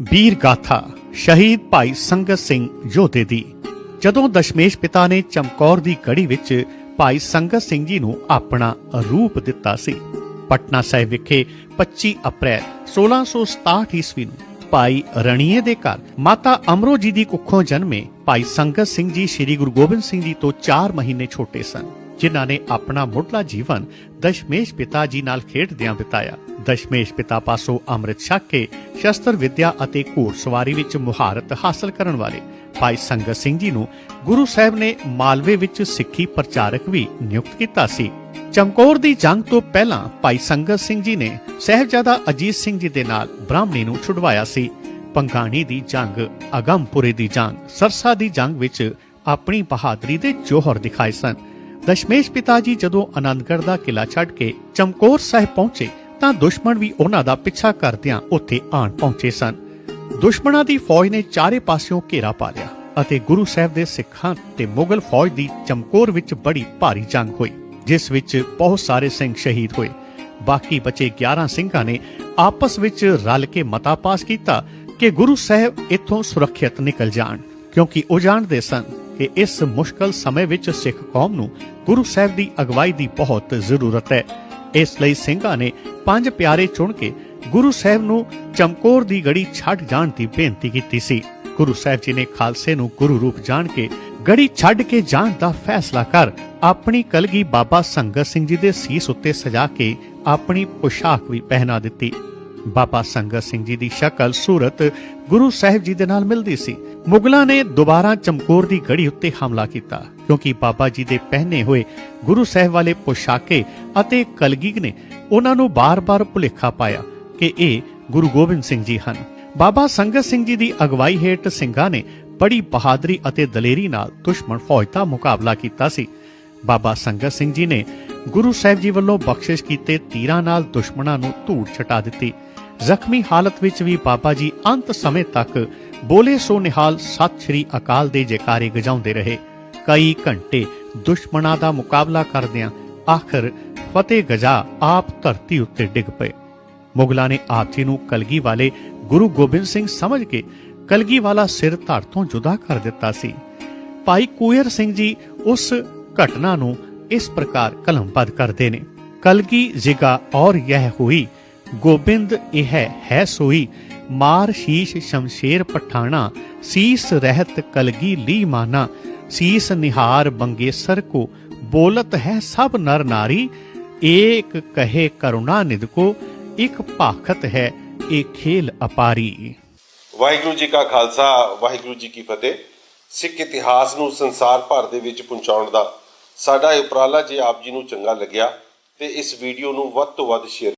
ਵੀਰ ਗਾਥਾ, ਸ਼ਹੀਦ ਭਾਈ ਸੰਗਤ ਸਿੰਘ ਯੋਧੇ ਦੀ। ਜਦੋਂ ਦਸ਼ਮੇਸ਼ ਪਿਤਾ ਨੇ ਚਮਕੌਰ ਦੀ ਗੜੀ ਵਿੱਚ ਭਾਈ ਸੰਗਤ ਸਿੰਘ ਜੀ ਨੂੰ ਆਪਣਾ ਰੂਪ ਦਿੱਤਾ ਸੀ, ਪਟਨਾ ਸਾਹਿਬ ਵਿਖੇ 25 ਅਪ੍ਰੈਲ 1667 ਈਸਵੀ ਨੂੰ ਭਾਈ ਰਣੀਏ ਦੇ ਘਰ ਮਾਤਾ ਅਮਰੋ ਜੀ ਦੀ ਕੁੱਖੋਂ ਜਨਮੇ ਭਾਈ ਸੰਗਤ ਸਿੰਘ ਜੀ ਸ੍ਰੀ ਗੁਰੂ ਗੋਬਿੰਦ ਸਿੰਘ ਜੀ ਤੋਂ 4 ਮਹੀਨੇ ਛੋਟੇ ਸਨ। ਜਿਨ੍ਹਾਂ ਨੇ ਆਪਣਾ ਮੁੱਢਲਾ ਜੀਵਨ ਦਸ਼ਮੇਸ਼ ਪਿਤਾ ਜੀ ਨਾਲ ਖੇਡਦਿਆਂ ਬਿਤਾਇਆ। ਦਸ਼ਮੇਸ਼ ਪਿਤਾ ਪਾਸੋਂ ਅੰਮ੍ਰਿਤ ਛਕ ਕੇ ਸ਼ਸਤਰ ਵਿਦਿਆ ਅਤੇ ਘੋੜਸਵਾਰੀ ਵਿੱਚ ਮੁਹਾਰਤ ਹਾਸਲ ਕਰਨ ਵਾਲੇ ਭਾਈ ਸੰਗਤ ਸਿੰਘ ਜੀ ਨੂੰ ਗੁਰੂ ਸਾਹਿਬ ਨੇ ਮਾਲਵੇ ਵਿੱਚ ਸਿੱਖੀ ਪ੍ਰਚਾਰਕ ਵੀ ਨਿਯੁਕਤ ਕੀਤਾ ਸੀ। ਚਮਕੌਰ ਦੀ ਜੰਗ ਤੋਂ ਪਹਿਲਾਂ ਭਾਈ ਸੰਗਤ ਸਿੰਘ ਜੀ ਨੇ ਸਹਿਬਜ਼ਾਦਾ ਅਜੀਤ ਸਿੰਘ ਜੀ ਦੇ ਨਾਲ ਬ੍ਰਾਹਮਣੀ ਨੂੰ ਛੁਡਵਾਇਆ ਸੀ। ਪੰਗਾਣੀ ਦੀ ਜੰਗ, ਅਗੰਮਪੁਰੇ ਦੀ ਜੰਗ, ਸਰਸਾ ਦੀ ਜੰਗ ਵਿੱਚ ਆਪਣੀ ਬਹਾਦਰੀ ਦੇ ਜੋਹਰ ਦਿਖਾਏ ਸਨ। ਦਸ਼ਮੇਸ਼ ਪਿਤਾ ਜੀ ਜਦੋਂ ਆਨੰਦਗੜ੍ਹ ਦਾ ਕਿਲਾ ਛੱਡ ਕੇ ਚਮਕੌਰ ਸਾਹਿਬ ਪਹੁੰਚੇ ਤਾਂ ਦੁਸ਼ਮਣ ਵੀ ਉਹਨਾਂ ਦਾ ਪਿੱਛਾ ਕਰਦਿਆਂ ਉੱਥੇ ਆਣ ਪਹੁੰਚੇ ਸਨ। ਦੁਸ਼ਮਣਾਂ ਦੀ ਫੌਜ ਨੇ ਚਾਰੇ ਪਾਸਿਓਂ ਘੇਰਾ ਪਾ ਲਿਆ ਅਤੇ ਗੁਰੂ ਸਾਹਿਬ ਦੇ ਸਿੱਖਾਂ ਤੇ ਮੁਗਲ ਫੌਜ ਦੀ ਚਮਕੌਰ ਵਿੱਚ ਬੜੀ ਭਾਰੀ ਜੰਗ ਹੋਈ, ਜਿਸ ਵਿੱਚ ਬਹੁਤ ਸਾਰੇ ਸਿੰਘ ਸ਼ਹੀਦ ਹੋਏ। ਬਾਕੀ ਬਚੇ 11 ਸਿੰਘਾਂ ਨੇ ਆਪਸ ਵਿੱਚ ਰਲ ਕੇ ਮਤਾ ਪਾਸ ਕੀਤਾ ਕਿ ਗੁਰੂ ਸਾਹਿਬ ਇੱਥੋਂ ਸੁਰੱਖਿਅਤ ਨਿਕਲ ਜਾਣ, ਕਿਉਂਕਿ ਉਹ ਜਾਣਦੇ ਸਨ ਕਿ ਇਸ ਮੁਸ਼ਕਲ ਸਮੇਂ ਵਿੱਚ ਸਿੱਖ ਕੌਮ ਨੂੰ ਗੁਰੂ ਸਾਹਿਬ ਦੀ ਅਗਵਾਈ ਦੀ ਬਹੁਤ ਜ਼ਰੂਰਤ ਹੈ। ਇਸ ਲਈ ਸਿੰਘਾਂ ਨੇ ਪੰਜ ਪਿਆਰੇ ਚੁਣ ਕੇ ਗੁਰੂ ਸਾਹਿਬ ਨੂੰ ਚਮਕੌਰ ਦੀ ਗੜੀ ਛੱਡ ਜਾਣ ਦੀ ਬੇਨਤੀ ਕੀਤੀ ਸੀ। ਗੁਰੂ ਸਾਹਿਬ ਜੀ ਨੇ ਖਾਲਸੇ ਨੂੰ ਗੁਰੂ ਰੂਪ ਜਾਣ ਕੇ ਗੜੀ ਛੱਡ ਕੇ ਜਾਣ ਦਾ ਫੈਸਲਾ ਕਰ ਆਪਣੀ ਕਲਗੀ ਬਾਬਾ ਸੰਗਤ ਸਿੰਘ ਜੀ ਦੇ ਸੀਸ ਉੱਤੇ ਸਜਾ ਕੇ ਆਪਣੀ ਪੁਸ਼ਾਕ ਵੀ ਪਹਿਨਾ ਦਿੱਤੀ। ਬਾਬਾ ਸੰਗਤ ਸਿੰਘ ਜੀ ਦੀ ਸ਼ਕਲ ਸੂਰਤ ਗੁਰੂ ਸਾਹਿਬ ਜੀ ਦੇ ਨਾਲ ਮਿਲਦੀ ਸੀ। ਮੁਗਲਾਂ ਨੇ ਦੁਬਾਰਾ ਚਮਕੌਰ ਦੀ ਗੜੀ ਉੱਤੇ ਹਮਲਾ ਕੀਤਾ, ਕਿਉਂਕਿ ਬਾਬਾ ਜੀ ਦੇ ਪਹਿਨੇ ਹੋਏ ਗੁਰੂ ਸਾਹਿਬ ਵਾਲੇ ਪੁਸ਼ਾਕੇ ਅਤੇ ਕਲਗੀ ਨੇ ਉਹਨਾਂ ਨੂੰ ਬਾਰ-ਬਾਰ ਭੁਲੇਖਾ ਪਾਇਆ ਕਿ ਇਹ ਗੁਰੂ ਗੋਬਿੰਦ ਸਿੰਘ ਜੀ ਹਨ। ਬਾਬਾ ਸੰਗਤ ਸਿੰਘ ਜੀ ਦੀ ਅਗਵਾਈ ਹੇਠ ਸਿੰਘਾਂ ਨੇ ਬੜੀ ਬਹਾਦਰੀ ਅਤੇ ਦਲੇਰੀ ਨਾਲ ਦੁਸ਼ਮਣ ਫੌਜ ਦਾ ਮੁਕਾਬਲਾ ਕੀਤਾ ਸੀ। ਬਾਬਾ ਸੰਗਤ ਸਿੰਘ ਜੀ ਨੇ ਗੁਰੂ ਸਾਹਿਬ ਜੀ ਵੱਲੋਂ ਬਖਸ਼ਿਸ਼ ਕੀਤੇ ਤੀਰਾਂ ਨਾਲ ਦੁਸ਼ਮਣਾਂ ਨੂੰ ਧੂੜ ਛਟਾ ਦਿੱਤੀ। ਜ਼ਖਮੀ ਹਾਲਤ ਵਿੱਚ ਵੀ ਬਾਬਾ ਜੀ ਅੰਤ ਸਮੇਂ ਤੱਕ ਬੋਲੇ ਸੋ ਨਿਹਾਲ ਸਤਿ ਸ਼੍ਰੀ ਅਕਾਲ ਦੇ ਜੈਕਾਰੇ ਗਜਾਉਂਦੇ ਰਹੇ। ਕਈ ਘੰਟੇ ਦੁਸ਼ਮਣਾਂ ਦਾ ਮੁਕਾਬਲਾ ਕਰਦਿਆਂ ਆਖਰ ਫਤਿਹ ਗਜਾ ਆਪ ਧਰਤੀ ਉੱਤੇ ਡਿੱਗ ਪਏ। ਮੁਗਲਾਂ ਨੇ ਆਪ ਜੀ ਨੂੰ ਕਲਗੀ ਵਾਲੇ ਗੁਰੂ ਗੋਬਿੰਦ ਸਿੰਘ ਸਮਝ ਕੇ ਕਲਗੀ ਵਾਲਾ ਸਿਰ ਧੜ ਤੋਂ ਜੁਦਾ ਕਰ ਦਿੱਤਾ ਸੀ। ਭਾਈ ਕੁਇਰ ਸਿੰਘ ਜੀ ਉਸ ਘਟਨਾ ਨੂੰ ਇਸ ਪ੍ਰਕਾਰ ਕਲਮਬੱਧ ਕਰਦੇ ਨੇ। ਕਲਗੀ ਜਿਗਾ ਔਰ ਯਹ ਹੋਈ, ਗੋਬਿੰਦ ਇਹ ਹੈ ਸੋਈ, ਮਾਰ ਸ਼ੀਸ਼ ਸ਼ਮਸ਼ੇਰ ਪਠਾਣਾ, ਸੀਸ ਰਹਿਤ ਕਲਗੀ ਲੀ ਮਾਨਾ, ਸੀਸ ਨਿਹਾਰ ਬੰਗੇਸਰ ਕੋ, ਬੋਲਤ ਹੈ ਸਭ ਨਰ ਨਾਰੀ, ਏਕ ਕਹੇ ਕਰੁਣਾ ਨਿਦ ਕੋ, ਇਕ ਭਾਖਤ ਹੈ ਇਹ ਖੇਲ ਅਪਾਰੀ। ਵਾਹਿਗੁਰੂ ਜੀ ਕਾ ਖਾਲਸਾ, ਵਾਹਿਗੁਰੂ ਜੀ ਕੀ ਫਤਿਹ। ਸਿੱਖ ਇਤਿਹਾਸ ਨੂੰ ਸੰਸਾਰ ਭਰ ਦੇ ਵਿੱਚ ਪਹੁੰਚਾਉਣ ਦਾ ਸਾਡਾ ਇਹ ਉਪਰਾਲਾ ਜੇ ਆਪ ਜੀ ਨੂੰ ਚੰਗਾ ਲੱਗਿਆ ਤੇ ਇਸ ਵੀਡੀਓ ਨੂੰ ਵੱਧ ਤੋਂ ਵੱਧ ਸ਼ੇਅਰ